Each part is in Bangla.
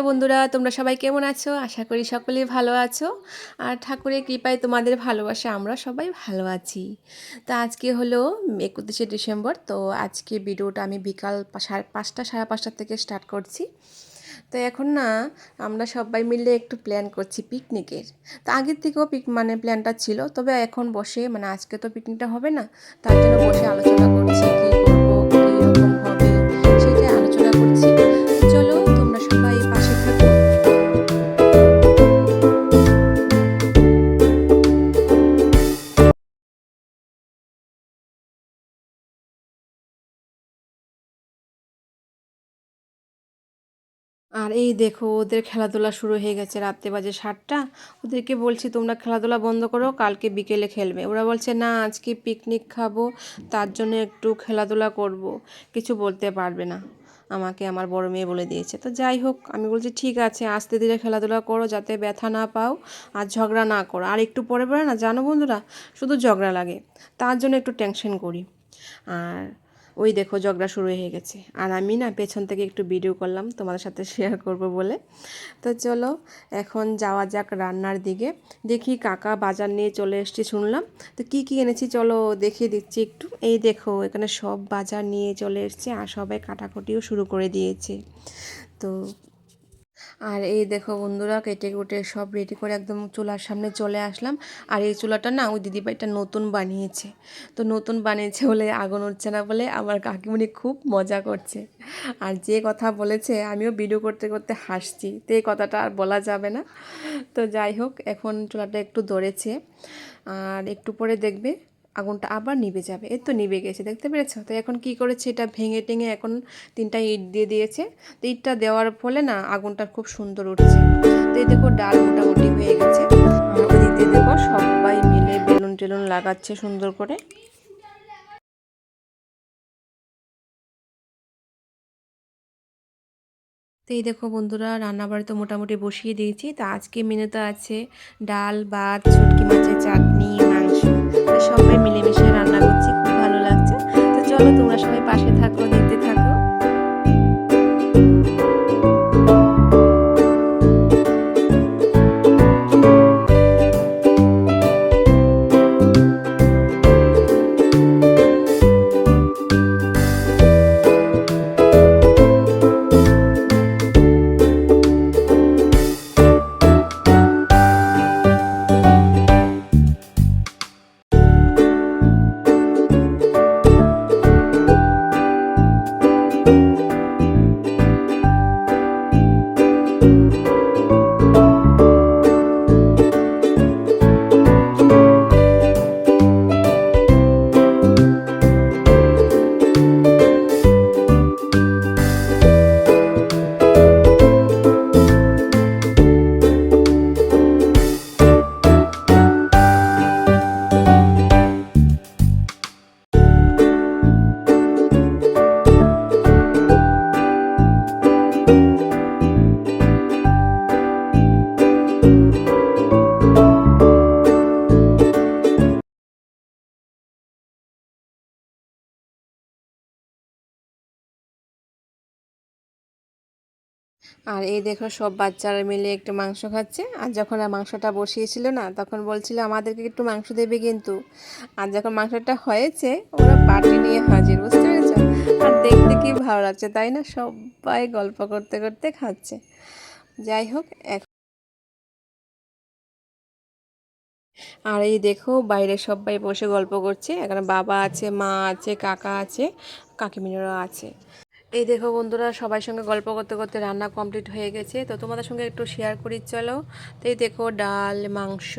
হ্যালো বন্ধুরা, তোমরা সবাই কেমন আছো? আশা করি সকলেই ভালো আছো। আর ঠাকুরের কৃপায় তোমাদের ভালোবাসা, আমরা সবাই ভালো আছি। তো আজকে হলো একত্রিশে ডিসেম্বর, তো আজকে ভিডিওটা আমি বিকাল সাড়ে পাঁচটা সাড়ে পাঁচটা থেকে স্টার্ট করছি। তো এখন না, আমরা সবাই মিলে একটু প্ল্যান করছি পিকনিকের তো আগের থেকেও পিক মানে প্ল্যানটা ছিল, তবে এখন বসে মানে আজকে তো পিকনিকটা হবে না, তার জন্য বসে আলোচনা করছি কী আর এই দেখো, ওদের খেলাধুলা শুরু হয়ে গেছে রাত্রে বাজে সাতটা। ওদেরকে বলছি, তোমরা খেলাধুলা বন্ধ করো, কালকে বিকেলে খেলবে। ওরা বলছে, না, আজকে পিকনিক খাব, তার জন্য একটু খেলাধুলা করব। কিছু বলতে পারবে না। আমাকে আমার বড় মেয়ে বলে দিয়েছে। তো যাই হোক, আমি বলছি, ঠিক আছে, আস্তে ধীরে খেলাধুলা করো যাতে ব্যথা না পাও আর ঝগড়া না করো। আর একটু পরে পরে না, জানো বন্ধুরা, শুধু ঝগড়া লাগে, তার জন্য একটু টেনশন করি। আর ওই দেখো ঝগড়া শুরু হয়ে গেছে। আর আমি না পেছন থেকে একটু ভিডিও করলাম, তোমাদের সাথে শেয়ার করব বলে। তো চলো, এখন যাওয়া যাক রান্নার দিকে। দেখি কাকা বাজার নিয়ে চলে এসেছি শুনলাম। তো কি কি এনেছি চলো দেখিয়ে দিচ্ছি একটু। এই দেখো, এখানে সব বাজার নিয়ে চলে এসছে আর সবাই কাটাকুটিও শুরু করে দিয়েছে। তো আর এই দেখো বন্ধুরা, কেটে কুটে সব রেডি করে একদম চুলার সামনে চলে আসলাম। আর এই চুলাটা না ওই দিদিভাইটা নতুন বানিয়েছে। তো নতুন বানিয়েছে বলে আগুন উঠছে না বলে আমার কাকিমণি খুব মজা করছে। আর যে কথা বলেছে, আমিও ভিডিও করতে করতে হাসছি। তো এই কথাটা আর বলা যাবে না। তো যাই হোক, এখন চুলাটা একটু ধরেছে। আর একটু পরে দেখবে আগুনটা আবার নিভে যাবে। এই তো নিভে গেছে, দেখতে পেরেছ? তো এখন কি করেছে? এটা ভেঙে টেঙে এখন তিনটা ইট দিয়ে দিয়েছে। তো ইটটা দেওয়ার ফলে না আগুনটা খুব সুন্দর উঠছে। তো এই দেখো, ডাল মোটামুটি হয়ে গেছে। দিয়ে দেখো, সবাই মিলে বেলুন টেলুন লাগাচ্ছে সুন্দর করে। তো এই দেখো বন্ধুরা, রান্নাবাড়ি তো মোটামুটি বসিয়ে দিয়েছি। তা আজকে মেনুতে আছে ডাল, ভাত ছুটকি মাছের চাটনি, মাংস। তো সবাই মিলেমিশে রান্না করছি খুব ভালো লাগছে। তো চলো তোমরা সবাই পাশে থাকো দেখতে আর এই দেখো সব বাচ্চারা মিলে একটু মাংস খাচ্ছে। আর যখন আর মাংসটা বসিয়েছিল না, তখন বলছিল, আমাদেরকে একটু মাংস দেবে কিন্তু। আর যখন মাংসটা হয়েছে, ওরা পার্টি নিয়ে হাজির, বুঝতে পেরেছ? আর দেখতে কি ভালো লাগছে, তাই না? সবাই গল্প করতে করতে খাচ্ছে। যাই হোক এখন আর এই দেখো, বাইরে সবাই বসে গল্প করছে। এখানে বাবা আছে, মা আছে, কাকা আছে কাকিমিনরা আছে। এই দেখো বন্ধুরা, সবাই সঙ্গে গল্প করতে করতে রান্না কমপ্লিট হয়ে গেছে। তো তোমাদের সঙ্গে একটু শেয়ার করি, চলো। তো এই দেখো ডাল, মাংস,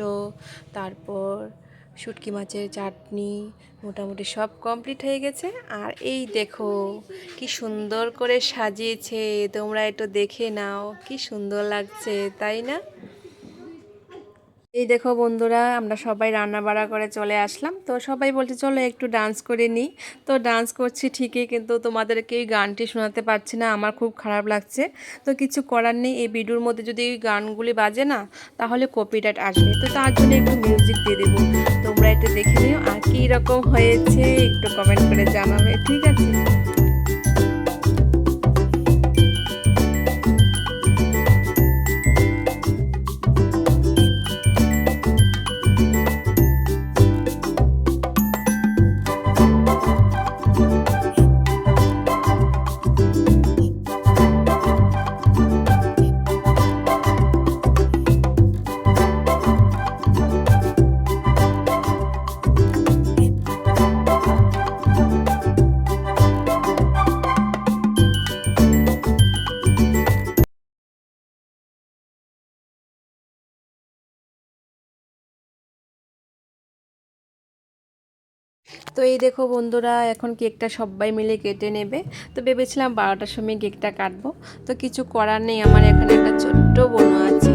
তারপর শুটকি মাছের চাটনি, মোটামুটি সব কমপ্লিট হয়ে গেছে। আর এই দেখো, কি সুন্দর করে সাজিয়েছে। তোমরা একটু দেখে নাও, কি সুন্দর লাগছে, তাই না? এই দেখো বন্ধুরা, আমরা সবাই রান্না বাড়া করে চলে আসলাম। তো সবাই বলছে, চলো একটু ডান্স করে নিই। তো ডান্স করছি ঠিকই, কিন্তু তোমাদেরকে এই গানটি শোনাতে পারছি না, আমার খুব খারাপ লাগছে। তো কিছু করার নেই, এই ভিডিওর মধ্যে যদি এই গানগুলি বাজে না, তাহলে কপিরাইট আসবে। তো তার জন্য একটু মিউজিক দিয়ে দেবো। তোমরা এটা দেখে নিও, আর কী রকম হয়েছে, একটু কমেন্ট করে জানাবে, ঠিক আছে? তো এই দেখো বন্ধুরা, এখন কেকটা সবাই মিলে কেটে নেবে। তো ভেবেছিলাম বারোটার সময় কেকটা কাটবো। তো কিছু করার নেই, আমার এখানে একটা ছোট্ট বোনও আছে।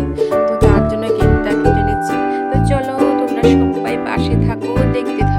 তো তার জন্য কেকটা কেটে নিচ্ছি। তো চলো, তোমরা সবাই পাশে থাকো, দেখতে থাকো।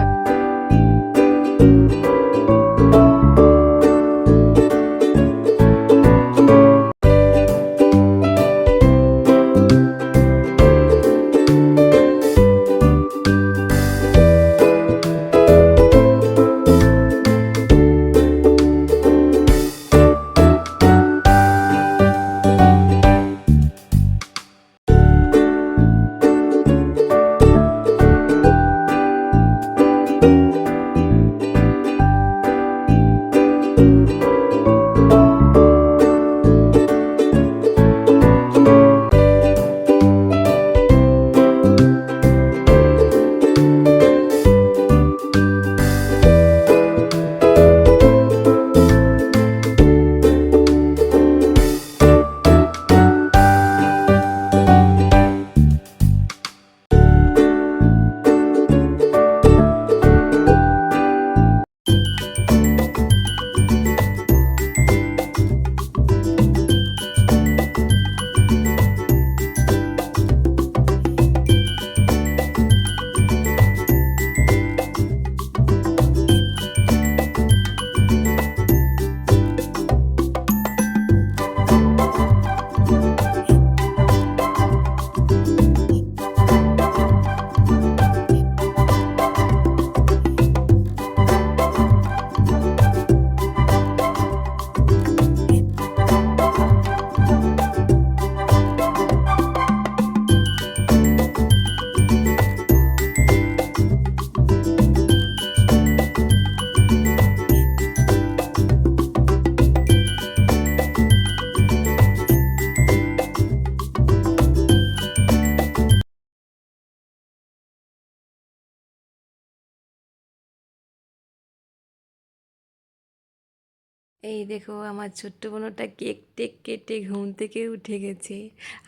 এই দেখো আমার ছোট্ট বোনটা কেক টেক কেটে ঘুম থেকে উঠে গেছে।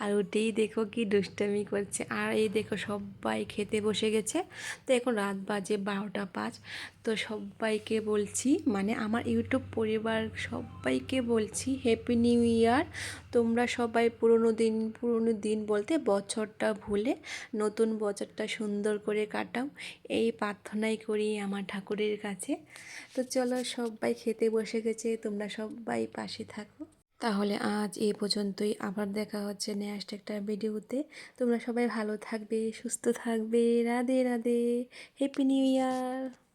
আর উঠেই দেখো কি দুষ্টামি করছে। আর এই দেখো সবাই খেতে বসে গেছে। তো এখন রাত বাজে বারোটা পাঁচ। তো সবাইকে বলছি মানে আমার ইউটিউব পরিবার সবাইকে বলছি হ্যাপি নিউ ইয়ার তোমরা সবাই পুরনো দিন পুরনো দিন বলতে বছরটা ভুলে নতুন বছরটা সুন্দর করে কাটাও। এই প্রার্থনাই করি আমার ঠাকুরের কাছে। তো চলো সবাই খেতে বসে গেছে, তোমরা সবাই পাশে থাকো। তাহলে আজ এই পর্যন্তই, আবার দেখা হচ্ছে নেক্সট একটা ভিডিওতে। তোমরা সবাই ভালো থাকবে, সুস্থ থাকবে। Radhe Radhe. Happy new year